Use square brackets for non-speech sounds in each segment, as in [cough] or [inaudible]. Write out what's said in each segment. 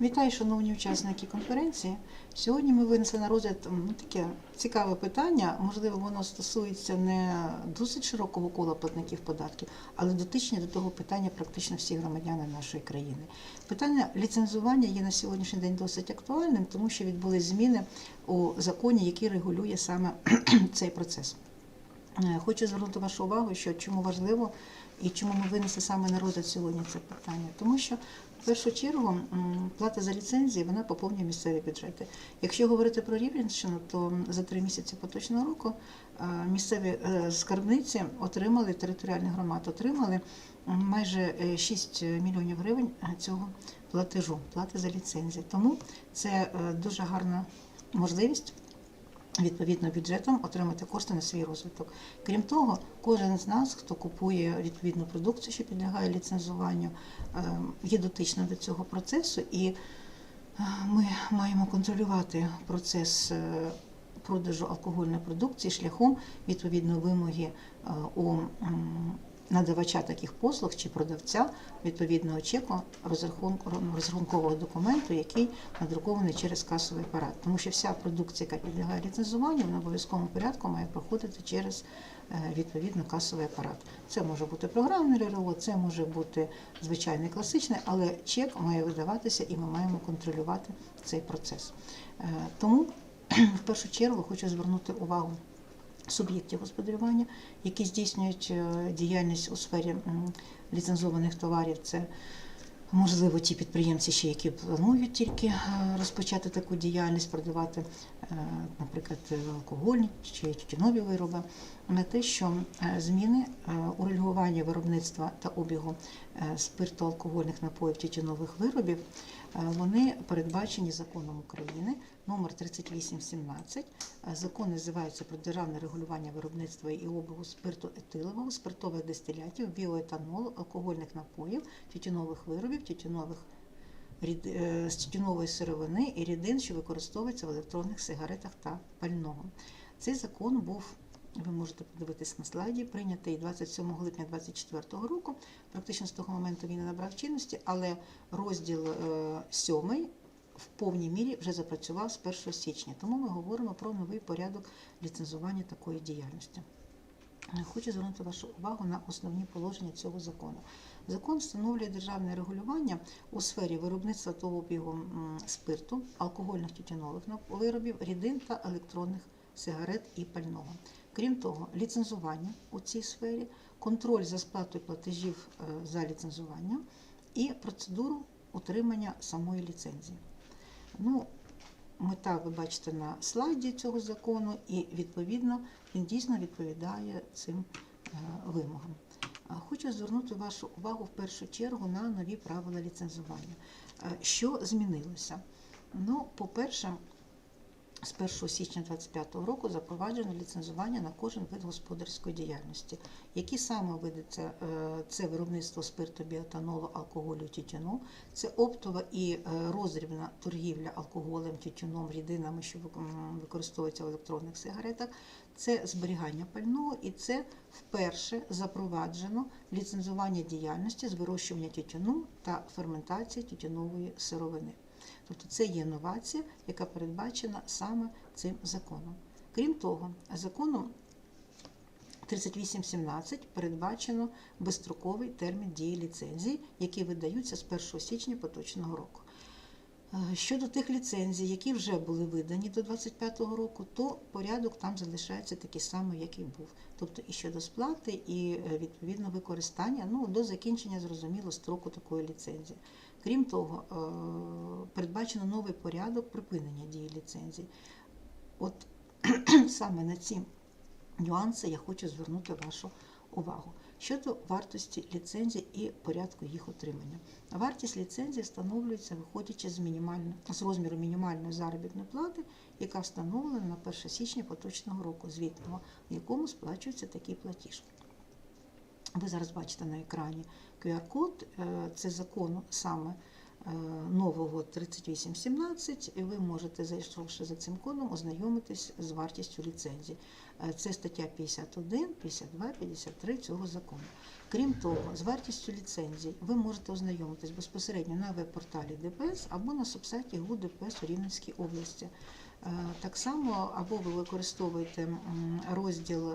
Вітаю, шановні учасники конференції. Сьогодні ми винесли на розгляд таке цікаве питання. Можливо, воно стосується не досить широкого кола платників податків, але дотичне до того питання практично всі громадяни нашої країни. Питання ліцензування є на сьогоднішній день досить актуальним, тому що відбулись зміни у законі, який регулює саме [clears throat] цей процес. Е, Хочу звернути вашу увагу, що чому важливо і чому ми винесли саме на розгляд сьогодні це питання. Тому що першу чергу плата за ліцензії вона поповнює місцеві бюджети. Якщо говорити про Рівненщину, то за три місяці поточного року е, місцеві е, скарбниці отримали територіальні громади, отримали майже е, 6 мільйонів гривень е, цього платежу, плати за ліцензії. Тому це е, дуже гарна можливість відповідно бюджетом отримати кошти на свій розвиток. Крім того, кожен з нас, хто купує відповідну продукцію, що підлягає ліцензуванню, е, є дотичним до цього процесу, і е, ми маємо контролювати процес. е, Продажу алкогольної продукції шляхом відповідно вимоги е, у м, надавача таких послуг чи продавця відповідного чеку розрахунку розрахункового документу, який надрукований через касовий апарат. Тому що вся продукція, яка підлягає ліцензуванню, в обов'язковому порядку має проходити через е, відповідно касовий апарат. Це може бути програмне РРО, це може бути звичайний класичний, але чек має видаватися і ми маємо контролювати цей процес. Е, Тому [clears throat] в першу чергу хочу звернути увагу суб'єктів господарювання, які здійснюють е, діяльність у сфері ліцензованих товарів. Це можливо ті підприємці, ще які планують тільки е, розпочати таку діяльність, продавати, е, наприклад, алкогольні чи тютюнові вироби, на те, що зміни у виробництва та обігу спирту алкогольних напоїв тютюнових виробів вони передбачені законом України номер 3817. Е, Закон називається про державне регулювання виробництва і обігу спирту етилового, спиртових дистилятів, біоетанолу, алкогольних напоїв, тютюнових виробів, тютюнових е, з тютюнової сировини і рідин, що використовуються в електронних сигаретах та пального. Цей закон був, ви можете подивитись на слайді, прийнятий 27 липня 2024 року. Практично з того моменту він не набрав чинності, але розділ 7 в повній мірі вже запрацював з 1 січня. Тому ми говоримо про новий порядок ліцензування такої діяльності. Е, Хочу звернути вашу увагу на основні положення цього закону. Закон встановлює державне регулювання у сфері виробництва та обігу спирту, алкогольних тютюнових виробів, рідин та електронних сигарет і пального. Крім того, ліцензування у цій сфері, контроль за сплатою платежів е, за ліцензування і процедуру отримання самої ліцензії. Ну, мета ви бачите на слайді цього закону, і відповідно він дійсно відповідає цим е, вимогам. Хочу звернути вашу увагу в першу чергу на нові правила ліцензування. Е, Що змінилося? Ну, по-перше, з 1 січня 2025 року запроваджено ліцензування на кожен вид господарської діяльності. Які саме види це, е, це виробництво спирту, біотанолу, алкоголю, тютюну, це оптова і е, роздрібна торгівля алкоголем, тютюном, рідинами, що вик- використовуються в електронних сигаретах, це зберігання пального і це вперше запроваджено ліцензування діяльності з вирощування тютюну та ферментації тютюнової сировини. Тобто це є новація, яка передбачена саме цим законом. Крім того, законом 3817 передбачено безстроковий термін дії ліцензій, які видаються з 1 січня поточного року. Е, Щодо тих ліцензій, які вже були видані до 2025 року, то порядок там залишається такий самий, як і був. Тобто і щодо сплати, і е, відповідно використання ну, до закінчення зрозуміло строку такої ліцензії. Крім того, е, передбачено новий порядок припинення дії ліцензій. От [clears throat] саме на ці нюанси я хочу звернути вашу увагу. Щодо вартості ліцензій і порядку їх отримання. Вартість ліцензії встановлюється, виходячи з, мінімально, з розміру мінімальної заробітної плати, яка встановлена на 1 січня поточного року, звітного, в якому сплачується такий платіж. Ви зараз бачите на екрані QR-код, е, це закону саме е, нового 3817, і ви можете, зайшовши за цим кодом, ознайомитись з вартістю ліцензії. Е, Це стаття 51, 52, 53 цього закону. Крім того, з вартістю ліцензій ви можете ознайомитись безпосередньо на веб-порталі ДПС або на субсайті ГУ ДПС у Рівненській області. Так само, або ви використовуєте розділ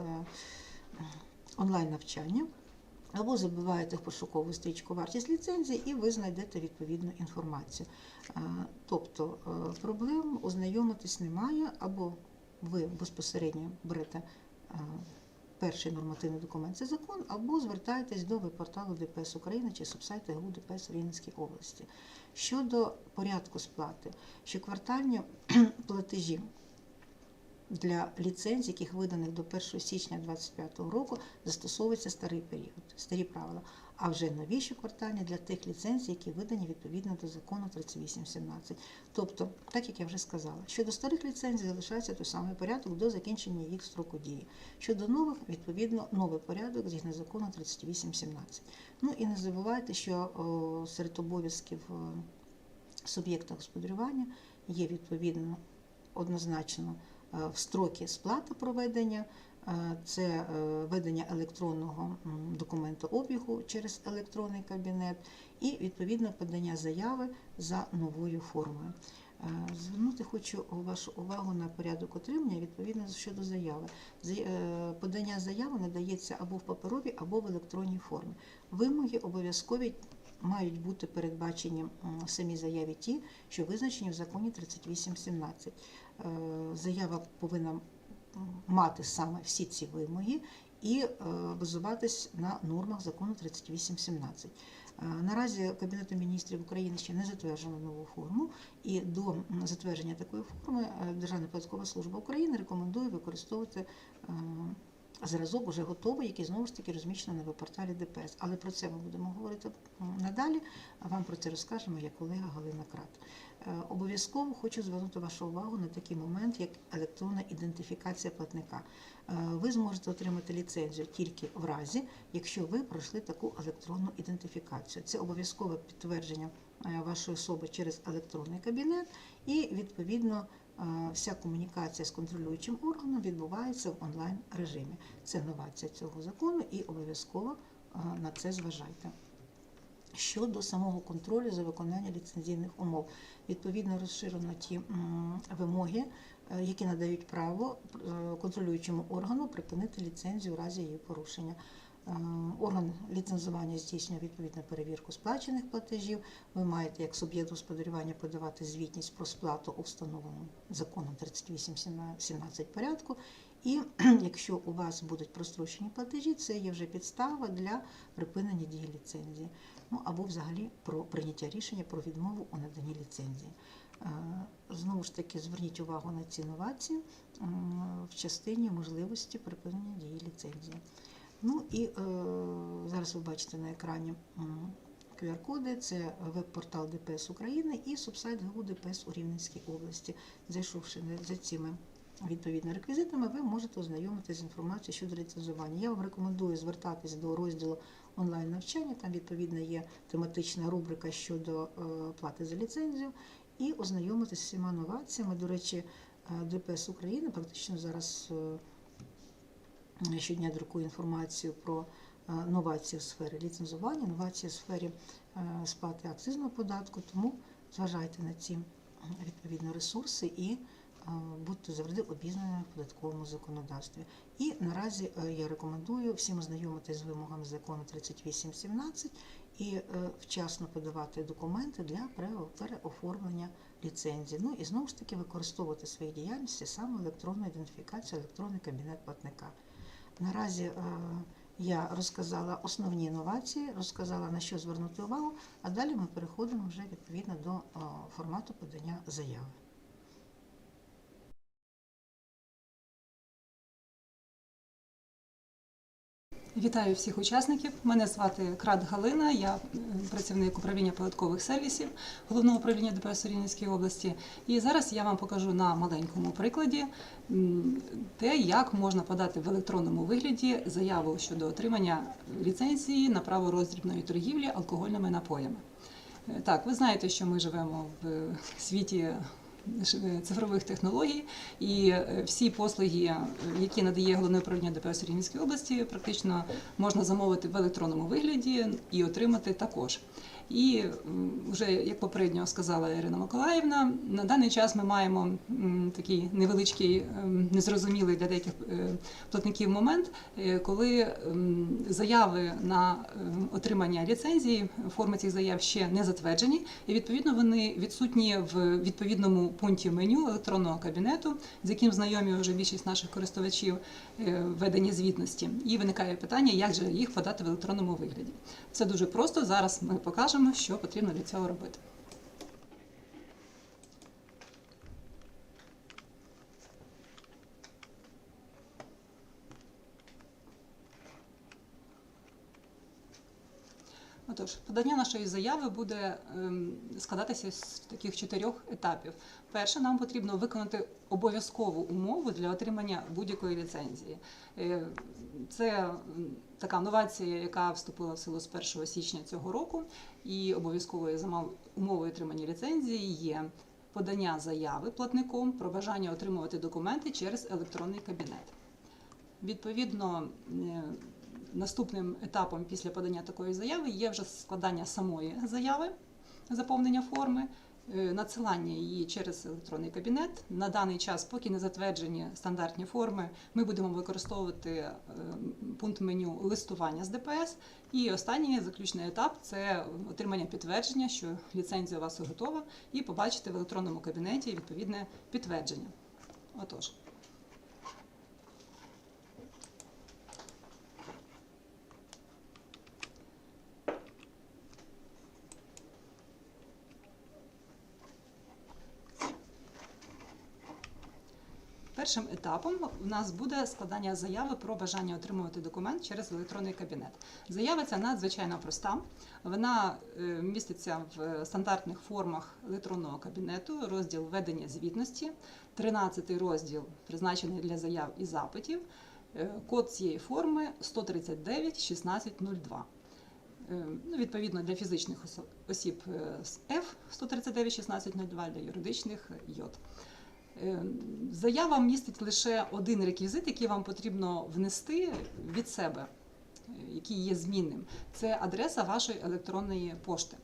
онлайн-навчання, або забиваєте в пошукову стрічку вартість ліцензії, і ви знайдете відповідну інформацію. Тобто е, проблем ознайомитись немає, або ви безпосередньо берете е, перший нормативний документ це закон, або звертаєтесь до веб-порталу ДПС України чи субсайту ГУ ДПС Рівненській області. Щодо порядку сплати, щоквартальні [clears throat] платежі для ліцензій, яких виданих до 1 січня 2025 року, застосовується старий період, старі правила. А вже нові щоквартальні для тих ліцензій, які видані відповідно до закону 3817. Тобто, так як я вже сказала, щодо старих ліцензій залишається той самий порядок до закінчення їх строку дії. Щодо нових, відповідно, новий порядок згідно закону 3817. Ну і не забувайте, що о, серед обов'язків суб'єкта господарювання є відповідно однозначно в строки сплати проведення, е, це е, ведення електронного документообігу через електронний кабінет і відповідно подання заяви за новою формою. Е, Звернути хочу вашу увагу на порядок отримання відповідно щодо заяви. Е, Подання заяви надається або в паперовій, або в електронній формі. Вимоги обов'язкові мають бути передбачені в самій заяві ті, що визначені в законі 3817. Е, Заява повинна мати саме всі ці вимоги і е, базуватись на нормах закону 3817. Е, Наразі Кабінетом міністрів України ще не затверджено нову форму, і до затвердження такої форми Державна податкова служба України рекомендує використовувати зразок уже готовий, який знову ж таки розміщено на веб-порталі ДПС. Але про це ми будемо говорити надалі. Вам про це розкаже моя колега Галина Крат. Е, Обов'язково хочу звернути вашу увагу на такий момент, як електронна ідентифікація платника. Е, Ви зможете отримати ліцензію тільки в разі, якщо ви пройшли таку електронну ідентифікацію. Це обов'язкове підтвердження е, вашої особи через електронний кабінет, і відповідно вся комунікація з контролюючим органом відбувається в онлайн режимі. Це новація цього закону, і обов'язково на це зважайте. Щодо самого контролю за виконання ліцензійних умов, відповідно розширено ті вимоги, е, які надають право е, контролюючому органу припинити ліцензію у разі її порушення. Е, Орган ліцензування здійснює відповідну перевірку сплачених платежів. Ви маєте як суб'єкт господарювання подавати звітність про сплату у встановленому законом 3817 порядку. І [clears throat] якщо у вас будуть прострочені платежі, це є вже підстава для припинення дії ліцензії. Ну або взагалі про прийняття рішення про відмову у наданні ліцензії. Е, Знову ж таки, зверніть увагу на ці новації в частині можливості припинення дії ліцензії. Ну і е, зараз ви бачите на екрані QR-коди, це веб-портал ДПС України і субсайт ГУ ДПС у Рівненській області. Зайшовши за цими відповідно реквізитами, ви можете ознайомитися з інформацією щодо ліцензування. Я вам рекомендую звертатись до розділу онлайн навчання. Там відповідно є тематична рубрика щодо е, плати за ліцензію, і ознайомитися з всіма новаціями. До речі, е, ДПС України практично зараз. е, щодня друкую інформацію про новації в сфері ліцензування, новації в сфері сплати акцизного податку. Тому зважайте на ці відповідно ресурси і будьте завжди обізнаними в податковому законодавстві. І наразі е, я рекомендую всім ознайомитися з вимогами закону 3817 і е, вчасно подавати документи для переоформлення ліцензії. Ну і знову ж таки використовувати в своїй діяльності саме електронну ідентифікацію, електронний кабінет платника. Наразі е, я розказала основні інновації, розказала на що звернути увагу, а далі ми переходимо вже відповідно до формату подання заяви. Вітаю всіх учасників. Мене звати Крат Галина. Я працівник управління податкових сервісів головного управління ДПС у Рівненській області. І зараз я вам покажу на маленькому прикладі те, як можна подати в електронному вигляді заяву щодо отримання ліцензії на право роздрібної торгівлі алкогольними напоями. Е, Так, ви знаєте, що ми живемо в е, світі цифрових технологій, і е, всі послуги, е, які надає головне управління ДПС Рівненської області, практично можна замовити в електронному вигляді і отримати також. І вже як попередньо сказала Ірина Миколаївна, на даний час ми маємо такий невеличкий, ем, незрозумілий для деяких е, платників момент, е, коли ем, заяви на ем, отримання ліцензії, форми цих заяв ще не затверджені, і відповідно вони відсутні в відповідному пункті меню електронного кабінету, з яким знайомі вже більшість наших користувачів е, ведення звітності. І виникає питання, як же їх подати в електронному вигляді. Це дуже просто. Зараз ми покажемо, що потрібно для цього робити. Отож, подання нашої заяви буде ем, складатися з таких чотирьох етапів. Перше, нам потрібно виконати обов'язкову умову для отримання будь-якої ліцензії. Е, Це така новація, яка вступила в силу з 1 січня цього року, і обов'язковою умовою отримання ліцензії є подання заяви платником про бажання отримувати документи через електронний кабінет. Відповідно, е, наступним етапом після подання такої заяви є вже складання самої заяви, заповнення форми, надсилання її через електронний кабінет. На даний час, поки не затверджені стандартні форми, ми будемо використовувати е, пункт меню листування з ДПС. І останній заключний етап це отримання підтвердження, що ліцензія у вас готова, і побачити в електронному кабінеті відповідне підтвердження. Отож. Першим етапом у нас буде складання заяви про бажання отримувати документ через електронний кабінет. Заява ця надзвичайно проста. Вона е, міститься в стандартних формах електронного кабінету, розділ ведення звітності, 13 розділ призначений для заяв і запитів. Е, Код цієї форми 139 1602. Е, Ну, відповідно, для фізичних осіб F 139 1602, для юридичних J. Е, Заява містить лише один реквізит, який вам потрібно внести від себе, е, який є змінним. Це адреса вашої електронної пошти.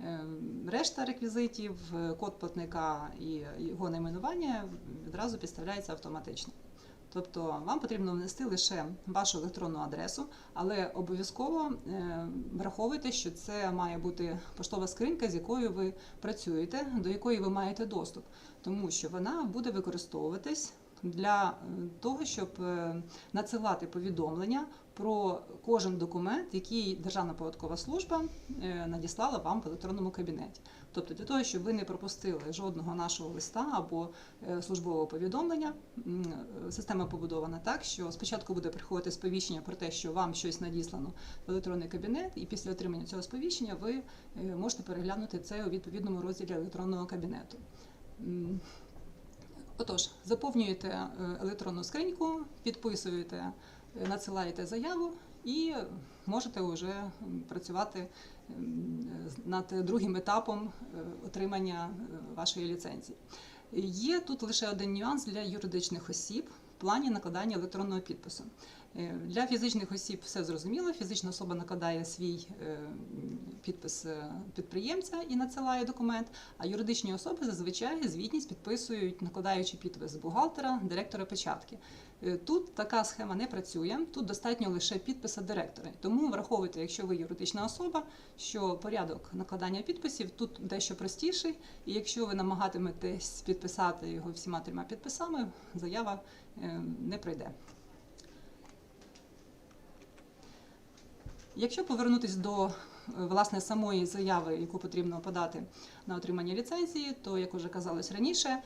Е, Решта реквізитів, код платника і його найменування відразу підставляється автоматично. Тобто вам потрібно внести лише вашу електронну адресу, але обов'язково е, враховуйте, що це має бути поштова скринька, з якою ви працюєте, до якої ви маєте доступ, тому що вона буде використовуватись для е, того, щоб е, надсилати повідомлення про кожен документ, який Державна податкова служба е, надіслала вам в електронному кабінеті. Тобто для того, щоб ви не пропустили жодного нашого листа або службового повідомлення, система побудована так, що спочатку буде приходити сповіщення про те, що вам щось надіслано в електронний кабінет, і після отримання цього сповіщення ви можете переглянути це у відповідному розділі електронного кабінету. Отож, заповнюєте е, електронну скриньку, підписуєте, е, надсилаєте заяву і можете вже працювати над другим етапом е, отримання вашої ліцензії. Є тут лише один нюанс для юридичних осіб плані накладання електронного підпису. Е, Для фізичних осіб все зрозуміло. Фізична особа накладає свій е, підпис е, підприємця і надсилає документ. А юридичні особи зазвичай звітність підписують, накладаючи підпис бухгалтера, директора печатки. Тут така схема не працює. Тут достатньо лише підписа директора. Тому враховуйте, якщо ви юридична особа, що порядок накладання підписів тут дещо простіший. І якщо ви намагатиметесь підписати його всіма трьома підписами, заява не пройде. Якщо повернутися до е, власне самої заяви, яку потрібно подати на отримання ліцензії, то як уже казалось раніше,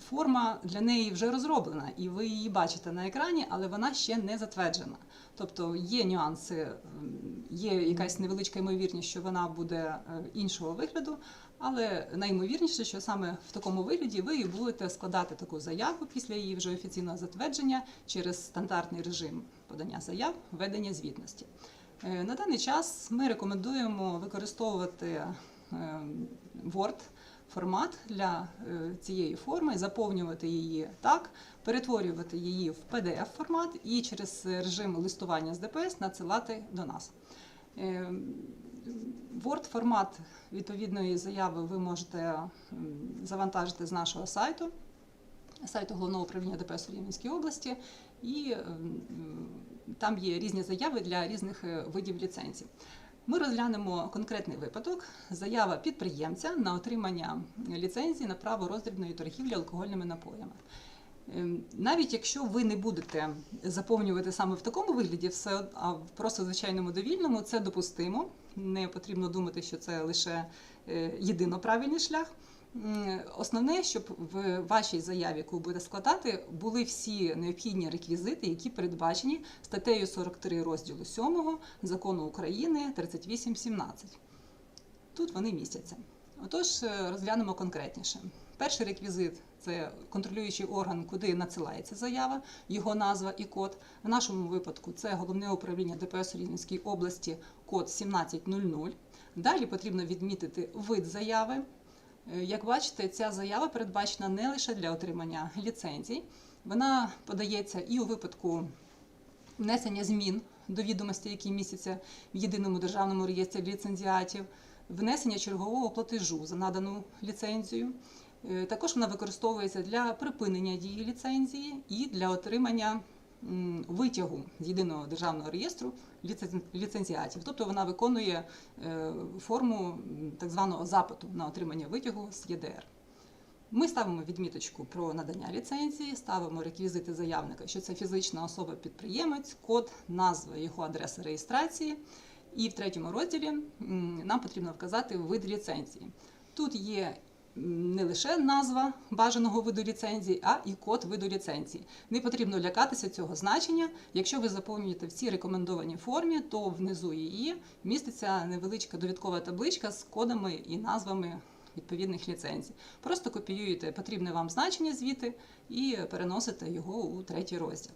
форма для неї вже розроблена, і ви її бачите на екрані, але вона ще не затверджена. Тобто є нюанси, ем, є якась невеличка ймовірність, що вона буде е, іншого вигляду. Але найімовірніше, що саме в такому вигляді ви і будете складати таку заяву після її вже офіційного затвердження через стандартний режим подання заяв, ведення звітності. Е, На даний час ми рекомендуємо використовувати е, Word формат для е, цієї форми, заповнювати її так, перетворювати її в PDF формат і через режим листування з ДПС надсилати до нас. Е, Word формат відповідної заяви ви можете завантажити з нашого сайту, сайту головного управління ДПС у Рівненській області, і там є різні заяви для різних е, видів ліцензій. Ми розглянемо конкретний випадок: заява підприємця на отримання ліцензії на право роздрібної торгівлі алкогольними напоями. Ем, Навіть якщо ви не будете заповнювати саме в такому вигляді, все а в просто звичайному довільному, це допустимо. Не потрібно думати, що це лише е, єдино правильний шлях. Основне, щоб в вашій заяві, яку ви будете складати, були всі необхідні реквізити, які передбачені статтею 43 розділу 7 закону України 3817. Тут вони містяться. Отож, е, розглянемо конкретніше. Перший реквізит це контролюючий орган, куди надсилається заява, його назва і код. В нашому випадку це головне управління ДПС Рівненській області, код 1700. Далі потрібно відмітити вид заяви. Е, Як бачите, ця заява передбачена не лише для отримання ліцензій, вона подається і у випадку внесення змін до відомостей, які містяться в єдиному державному реєстрі ліцензіатів, внесення чергового платежу за надану ліцензію. Е, Також вона використовується для припинення дії ліцензії і для отримання витягу з єдиного державного реєстру ліцензіатів. Тобто вона виконує е, форму так званого запиту на отримання витягу з ЄДР. Ми ставимо відміточку про надання ліцензії, ставимо реквізити заявника, що це фізична особа-підприємець, код, назва його адреси реєстрації. І в третьому розділі нам потрібно вказати вид ліцензії. Тут є не лише назва бажаного виду ліцензії, а і код виду ліцензії. Не потрібно лякатися цього значення. Якщо ви заповнюєте в цій рекомендованій формі, то внизу її міститься невеличка довідкова табличка з кодами і назвами відповідних ліцензій. Просто копіюєте потрібне вам значення звідти і переносите його у третій розділ.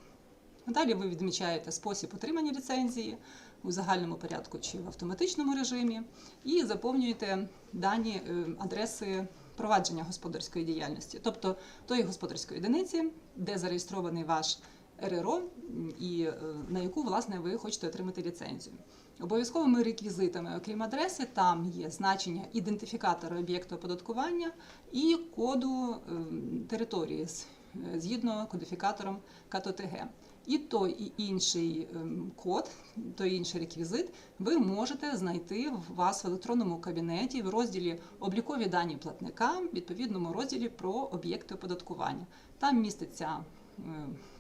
Далі ви відмічаєте спосіб отримання ліцензії у загальному порядку чи в автоматичному режимі, і заповнюєте дані е, адреси провадження господарської діяльності, тобто тої господарської одиниці, де зареєстрований ваш РРО, і е, на яку власне ви хочете отримати ліцензію. Обов'язковими реквізитами, окрім адреси, там є значення ідентифікатора об'єкту оподаткування і коду ем, території е, згідно кодифікатором КТТГ. І той і інший ем, код, той інший реквізит ви можете знайти в вас в електронному кабінеті в розділі облікові дані платника, в відповідному розділі про об'єкти оподаткування. Там міститься е,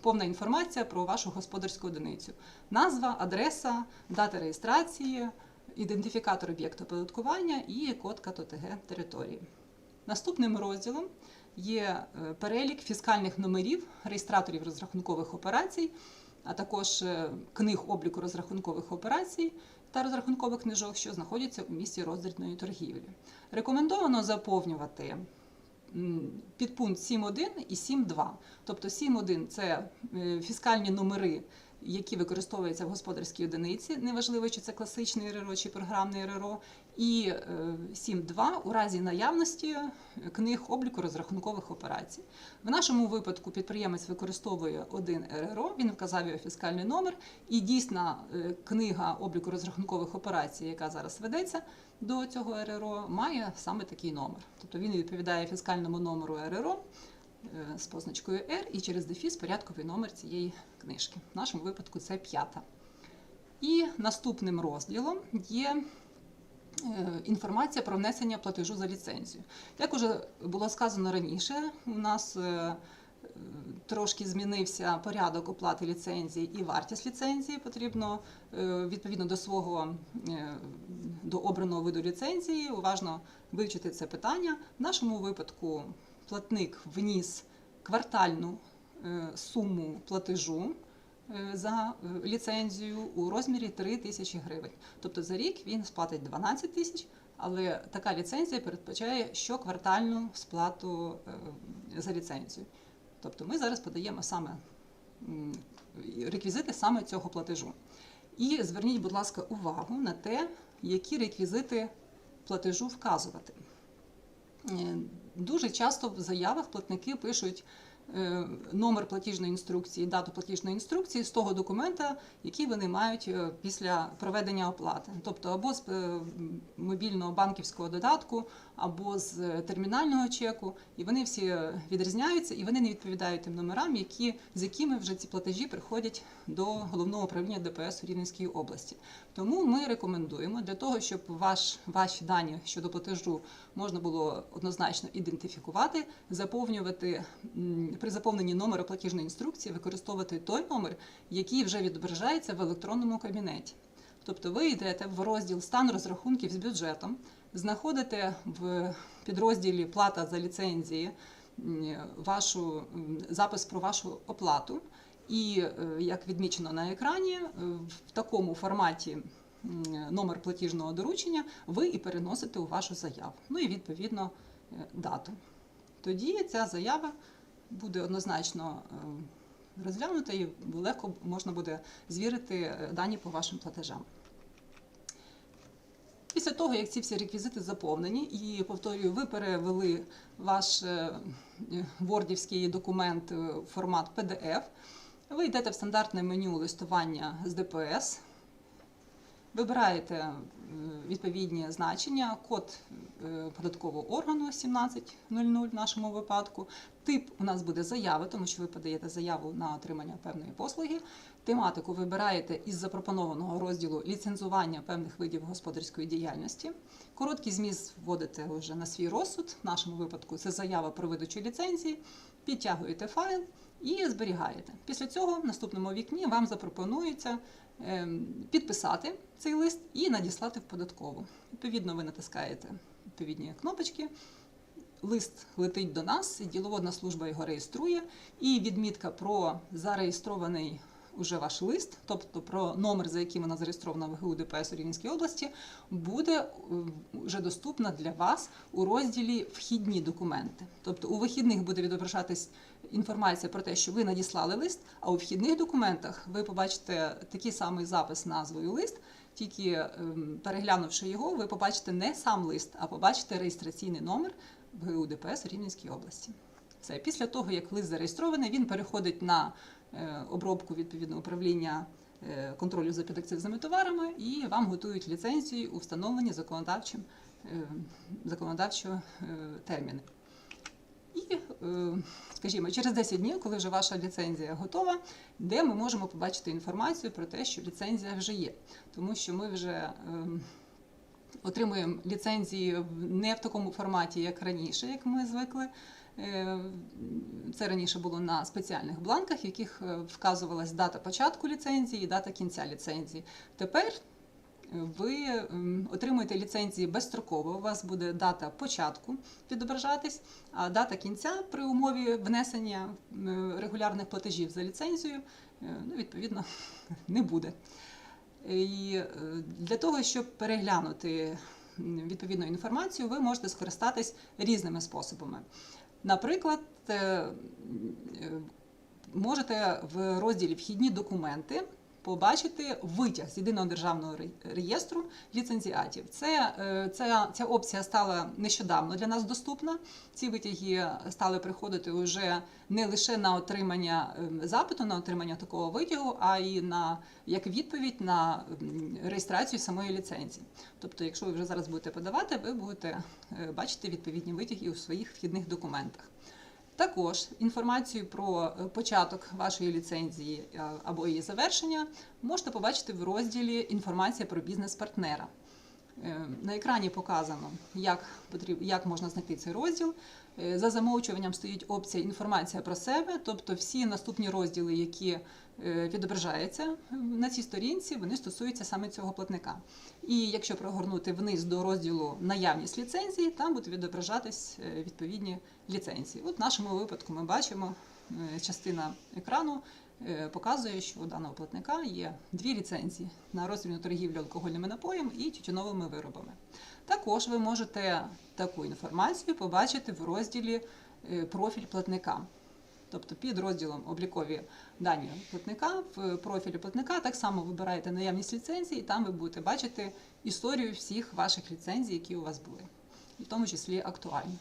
повна інформація про вашу господарську одиницю: назва, адреса, дата реєстрації, ідентифікатор об'єкту оподаткування і код КТТГ території. Наступним розділом є е, перелік фіскальних номерів реєстраторів розрахункових операцій, а також е, книг обліку розрахункових операцій та розрахункових книжок, що знаходяться у місці роздрібної торгівлі. Рекомендовано заповнювати підпункт 7.1 і 7.2. Тобто 7.1 – це е, фіскальні номери, які використовуються в господарській одиниці, неважливо, чи це класичний РРО чи програмний РРО, і е, 7.2 у разі наявності книг обліку розрахункових операцій. В нашому випадку підприємець використовує один РРО, він вказав його фіскальний номер, і дійсна е, книга обліку розрахункових операцій, яка зараз ведеться до цього РРО, має саме такий номер. Тобто він відповідає фіскальному номеру РРО е, з позначкою R і через дефіс порядковий номер цієї книжки. В нашому випадку це п'ята. І наступним розділом є е, інформація про внесення платежу за ліцензію. Як уже було сказано раніше, у нас е, трошки змінився порядок оплати ліцензії і вартість ліцензії. Потрібно е, відповідно до свого до обраного виду ліцензії уважно вивчити це питання. В нашому випадку платник вніс квартальну суму платежу е, за е, ліцензію у розмірі 3 тисячі гривень. Тобто за рік він сплатить 12 тисяч, але така ліцензія передбачає щоквартальну сплату е, за ліцензію. Тобто ми зараз подаємо саме реквізити саме цього платежу. І зверніть, будь ласка, увагу на те, які реквізити платежу вказувати. Е, Дуже часто в заявах платники пишуть е, номер платіжної інструкції, дату платіжної інструкції з того документа, який вони мають е, після проведення оплати. Тобто або з е, мобільного банківського додатку, або з термінального чеку. І вони всі відрізняються, і вони не відповідають тим номерам, які, з якими вже ці платежі приходять до головного управління ДПС у Рівненській області. Тому ми рекомендуємо для того, щоб ваш, ваші дані щодо платежу можна було однозначно ідентифікувати, заповнювати при заповненні номера платіжної інструкції, використовувати той номер, який вже відображається в електронному кабінеті. Тобто ви йдете в розділ стан розрахунків з бюджетом, знаходите в підрозділі плата за ліцензії вашу запис про вашу оплату. І е, як відмічено на екрані, е, в такому форматі номер платіжного доручення ви і переносите у вашу заяву. Ну і відповідно е, дату. Тоді ця заява буде однозначно розглянута і легко можна буде звірити дані по вашим платежам. Після того, як ці всі реквізити заповнені, і повторюю, ви перевели ваш е, е, вордівський документ в формат PDF, ви йдете в стандартне меню листування з ДПС, вибираєте е, відповідні значення, код е, податкового органу 1700 в нашому випадку. Тип у нас буде заява, тому що ви подаєте заяву на отримання певної послуги. Тематику вибираєте із запропонованого розділу ліцензування певних видів господарської діяльності. Короткий зміст вводите вже на свій розсуд. В нашому випадку це заява про видачу ліцензії. Підтягуєте файл і зберігаєте. Після цього в наступному вікні вам запропонується ем, підписати цей лист і надіслати в податкову. Відповідно, ви натискаєте відповідні кнопочки. Лист летить до нас, діловодна служба його реєструє, і відмітка про зареєстрований уже ваш лист, тобто про номер, за яким вона зареєстрована в ГУ ДПС у Рівненській області, буде е, вже доступна для вас у розділі Вхідні документи. Тобто у вихідних буде відображатись інформація про те, що ви надіслали лист, а у вхідних документах ви побачите такий самий запис назвою лист. Тільки ем, переглянувши його, ви побачите не сам лист, а побачите реєстраційний номер в ДПС Рівненській області. Все. Після того, як лист зареєстрований, він переходить на е, обробку відповідного управління е, контролю за підакцизовими товарами і вам готують ліцензію у встановлені законодавчим, е, законодавчо е, терміни. І, е, скажімо, через 10 днів, коли вже ваша ліцензія готова, де ми можемо побачити інформацію про те, що ліцензія вже є. Тому що ми вже ем, отримуємо ліцензії не в такому форматі, як раніше, як ми звикли. Е, Це раніше було на спеціальних бланках, в яких е, вказувалась дата початку ліцензії і дата кінця ліцензії. Тепер ви ем, отримуєте ліцензії безстроково. У вас буде дата початку відображатись, а дата кінця при умові внесення е, регулярних платежів за ліцензію, е, ну, відповідно, [laughs] не буде. І е, для того, щоб переглянути відповідну інформацію, ви можете скористатись різними способами. Наприклад, можете в розділі Вхідні документи побачити витяг з єдиного державного ре- реєстру ліцензіатів. Це, е, ця, опція стала нещодавно для нас доступна. Ці витяги стали приходити вже не лише на отримання ем, запиту, на отримання такого витягу, а й на як відповідь на реєстрацію самої ліцензії. Тобто, якщо ви вже зараз будете подавати, ви будете е, бачити відповідні витяги у своїх вхідних документах. Також інформацію про е, початок вашої ліцензії е, або її завершення можете побачити в розділі Інформація про бізнес-партнера. Е, На екрані показано, як, потріб, як можна знайти цей розділ. Е, За замовчуванням стоїть опція Інформація про себе, тобто всі наступні розділи, які е, відображаються на цій сторінці, вони стосуються саме цього платника. І якщо прогорнути вниз до розділу Наявність ліцензії, там будуть відображатись е, відповідні ліцензії. От в нашому випадку ми бачимо, е, частина екрану е, показує, що у даного платника є дві ліцензії на роздрібну торгівлю алкогольними напоями і тютюновими виробами. Також ви можете таку інформацію побачити в розділі е, Профіль платника. Тобто під розділом облікові дані платника в профілі платника так само вибираєте наявність ліцензій, і там ви будете бачити історію всіх ваших ліцензій, які у вас були, і в тому числі актуальні.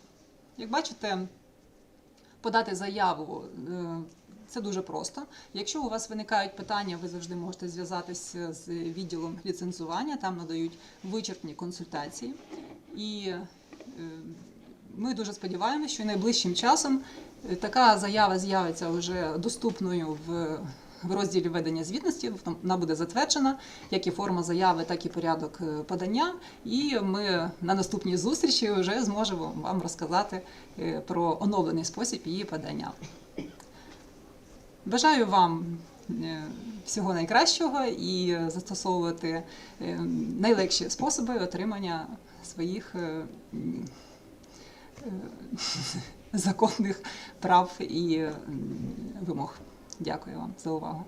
Як бачите, подати заяву е, це дуже просто. Якщо у вас виникають питання, ви завжди можете зв'язатися з відділом ліцензування, там надають вичерпні консультації. І е, ми дуже сподіваємося, що найближчим часом е, така заява з'явиться вже доступною в. В розділі ведення звітності вона буде затверджена, як і форма заяви, так і порядок е, подання. І ми на наступній зустрічі вже зможемо вам розказати е, про оновлений спосіб її подання. Бажаю вам е, всього найкращого і застосовувати е, найлегші способи отримання своїх е, [laughs] законних прав і вимог. Дякую вам за увагу.